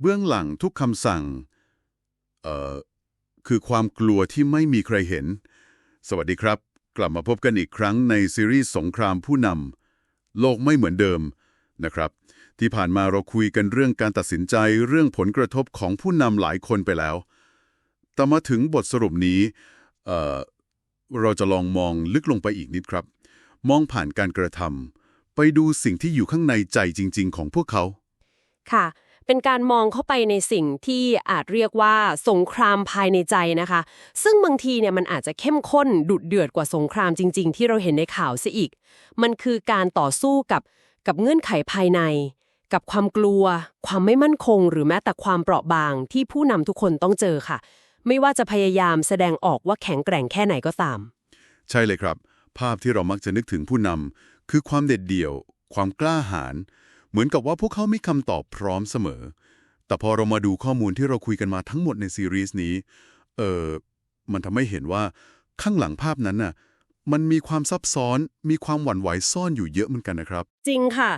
เบื้องหลังทุกคำสั่ง เอ่อ คือความกลัวที่ไม่มีใครเห็น สวัสดีครับ กลับมาพบกันอีกครั้งในซีรีส์สงครามผู้นำโลกไม่เหมือนเดิมนะครับ ที่ผ่านมาเราคุยกันเรื่องการตัดสินใจเรื่องผลกระทบของผู้นำหลายคนไปแล้ว แต่มาถึงบทสรุปนี้ เอ่อ เราจะลองมองลึกลงไปอีกนิดครับ มองผ่านการกระทำไปดูสิ่งที่อยู่ข้างในใจจริง ๆ ของพวกเขา ค่ะ เป็นการมองเข้าไปในสิ่งที่อาจเรียกว่าสงครามภายในใจนะคะ ซึ่งบางทีเนี่ยมันอาจจะเข้มข้นดุดเดือดกว่าสงครามจริง ๆ ที่เราเห็นในข่าวซะอีก มันคือการต่อสู้กับกับเงื่อนไขภายใน กับความกลัว ความไม่มั่นคง หรือแม้แต่ความเปราะบางที่ผู้นำทุกคนต้องเจอค่ะ ไม่ว่าจะพยายามแสดงออกว่าแข็งแกร่งแค่ไหนก็ตาม ใช่เลยครับ ภาพที่เรามักจะนึกถึงผู้นำคือความเด็ดเดี่ยว ความกล้าหาญ เหมือนกับว่าพวกเขามีคำตอบพร้อมเสมอ แต่พอเรามาดูข้อมูลที่เราคุยกันมาทั้งหมดในซีรีส์นี้ เออมันทำให้เห็นว่าข้างหลังภาพนั้นน่ะ มันมีความซับซ้อน มีความหวั่นไหวซ่อนอยู่เยอะเหมือนกันนะครับ จริงค่ะ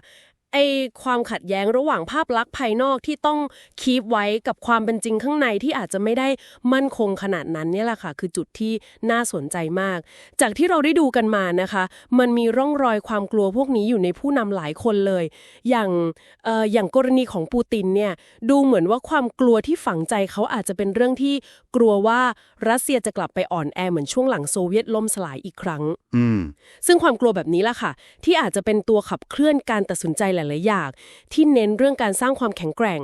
ไอความขัดแย้งระหว่างภาพลักษณ์ภายนอกที่ต้องคีปไว้กับความเป็นจริงข้างในที่อาจจะไม่ได้มั่นคงขนาดนั้นเนี่ยแหละค่ะ คือจุดที่น่าสนใจมาก จากที่เราได้ดูกันมานะคะ มันมีร่องรอยความกลัวพวกนี้อยู่ในผู้นำหลายคนเลย อย่างเอ่ออย่างกรณีของปูตินเนี่ยดูเหมือนว่าความกลัวที่ฝังใจเขาอาจจะเป็นเรื่องที่กลัวว่ารัสเซียจะกลับไปอ่อนแอเหมือนช่วงหลังโซเวียตล่มสลายอีกครั้งอืมซึ่งความกลัวแบบนี้ล่ะค่ะ ที่อาจจะเป็นตัวขับเคลื่อนการตัดสินใจหลาย ๆ อย่าง ที่เน้นเรื่องการสร้างความแข็งแกร่ง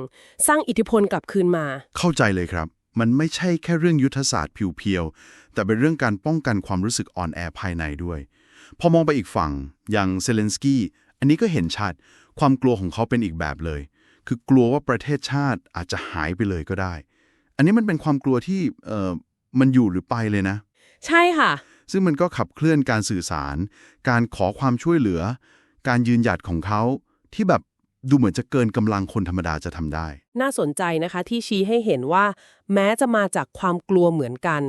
สร้างอิทธิพลกลับคืนมา เข้าใจเลยครับ มันไม่ใช่แค่เรื่องยุทธศาสตร์เพียวๆแต่เป็นเรื่องการป้องกันความรู้สึกอ่อนแอภายในด้วย พอมองไปอีกฝั่งอย่างเซเลนสกี้อันนี้ก็เห็นชัดความกลัวของเขาเป็นอีกแบบเลย คือกลัวว่าประเทศชาติอาจจะหายไปเลยก็ได้ อันนี้มันเป็นความกลัวที่เอ่อมันอยู่หรือไปเลยนะ ใช่ค่ะ ซึ่งมันก็ขับเคลื่อนการสื่อสาร การขอความช่วยเหลือ การยืนหยัดของเขา ที่แบบดูเหมือนจะเกินกำลังคนธรรมดาจะทำได้ น่าสนใจนะคะที่ชี้ให้เห็นว่า แม้จะมาจากความกลัวเหมือนกัน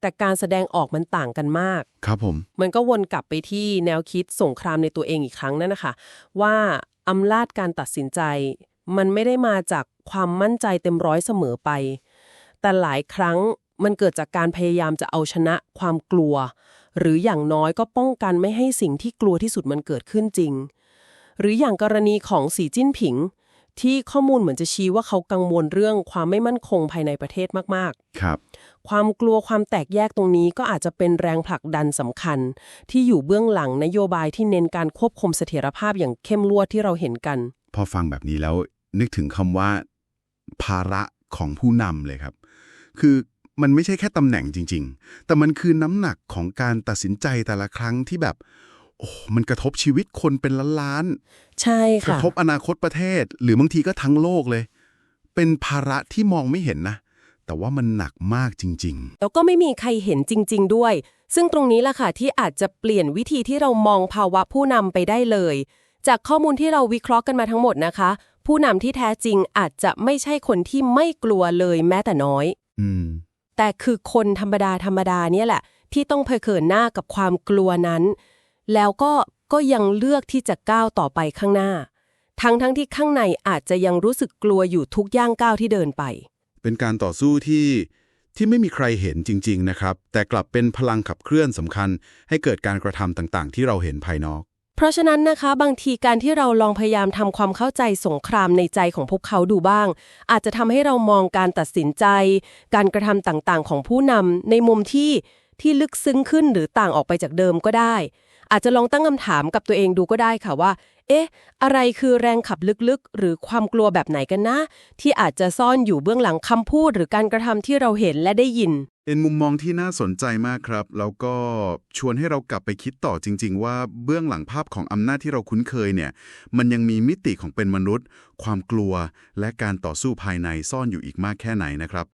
แต่การแสดงออกมันต่างกันมาก ครับผม มันก็วนกลับไปที่แนวคิดสงครามในตัวเองอีกครั้งนั่นนะคะ ว่าอำนาจการตัดสินใจ มันไม่ได้มาจากความมั่นใจเต็มร้อยเสมอไป แต่หลายครั้งมันเกิดจากการพยายามจะเอาชนะความกลัว หรืออย่างน้อยก็ป้องกันไม่ให้สิ่งที่กลัวที่สุดมันเกิดขึ้นจริง หรืออย่างกรณีของสีจิ้นผิง ที่ข้อมูลเหมือนจะชี้ว่าเขากังวลเรื่องความไม่มั่นคงภายในประเทศมากๆ ครับ ความกลัวความแตกแยกตรงนี้ก็อาจจะเป็นแรงผลักดันสำคัญ ที่อยู่เบื้องหลังนโยบายที่เน้นการควบคุมเสถียรภาพอย่างเข้มงวดที่เราเห็นกัน พอฟังแบบนี้แล้วนึกถึงคำว่า ภาระของผู้นำเลยครับ คือมันไม่ใช่แค่ตำแหน่งจริง ๆ แต่มันคือน้ำหนักของการตัดสินใจแต่ละครั้งที่แบบ โอ้มันกระทบชีวิตคนเป็นล้านใช่ๆกระค่ะทบอนาคตประเทศ หรือบางทีก็ทั้งโลกเลย เป็นภาระที่มองไม่เห็นนะ แต่ว่ามันหนักมากจริงแล้วก็ไม่มีใครเห็นจริง ๆ ด้วย ซึ่งตรงนี้ล่ะค่ะที่อาจจะเปลี่ยนวิธีที่เรามองภาวะผู้นำไปได้เลย จากข้อมูลที่เราวิเคราะห์กันมาทั้งหมดนะคะ ผู้นำที่แท้จริงอาจจะไม่ใช่คนที่ไม่กลัวเลยแม้แต่น้อยๆอืม แต่คือคนธรรมดาธรรมดาเนี่ยแหละ ที่ต้องเผชิญหน้ากับความกลัวนั้น แล้วก็ก็ยังเลือกที่จะก้าวต่อไปข้างหน้า ทั้งทั้งที่ข้างในอาจจะยังรู้สึกกลัวอยู่ทุกย่างก้าวที่เดินไป เป็นการต่อสู้ที่ที่ไม่มีใครเห็นจริง ๆ นะครับ แต่กลับเป็นพลังขับเคลื่อนสำคัญ ให้เกิดการกระทำต่างๆ ที่เราเห็นภายนอก เพราะฉะนั้นนะคะบางทีการที่เราลองพยายามทำความเข้าใจสงครามในใจของพวกเขาดูบ้าง อาจจะทำให้เรามองการตัดสินใจ การกระทำต่างๆ ของผู้นำในมุมที่ที่ลึกซึ้งขึ้นหรือต่างออกไปจากเดิมก็ได้ อาจจะลองตั้งคำถามกับตัวเองดูก็ได้ค่ะว่า เอ๊ะ อะไรคือแรงขับลึกๆ หรือความกลัวแบบไหนกันนะ ที่อาจจะซ่อนอยู่เบื้องหลังคำพูด หรือการกระทำที่เราเห็นและได้ยิน เป็นมุมมองที่น่าสนใจมากครับ แล้วก็ชวนให้เรากลับไปคิดต่อจริง ๆ ว่าเบื้องหลังภาพของอำนาจที่เราคุ้นเคยเนี่ย มันยังมีมิติของเป็นมนุษย์ ความกลัว และการต่อสู้ภายในซ่อนอยู่อีกมากแค่ไหนนะครับ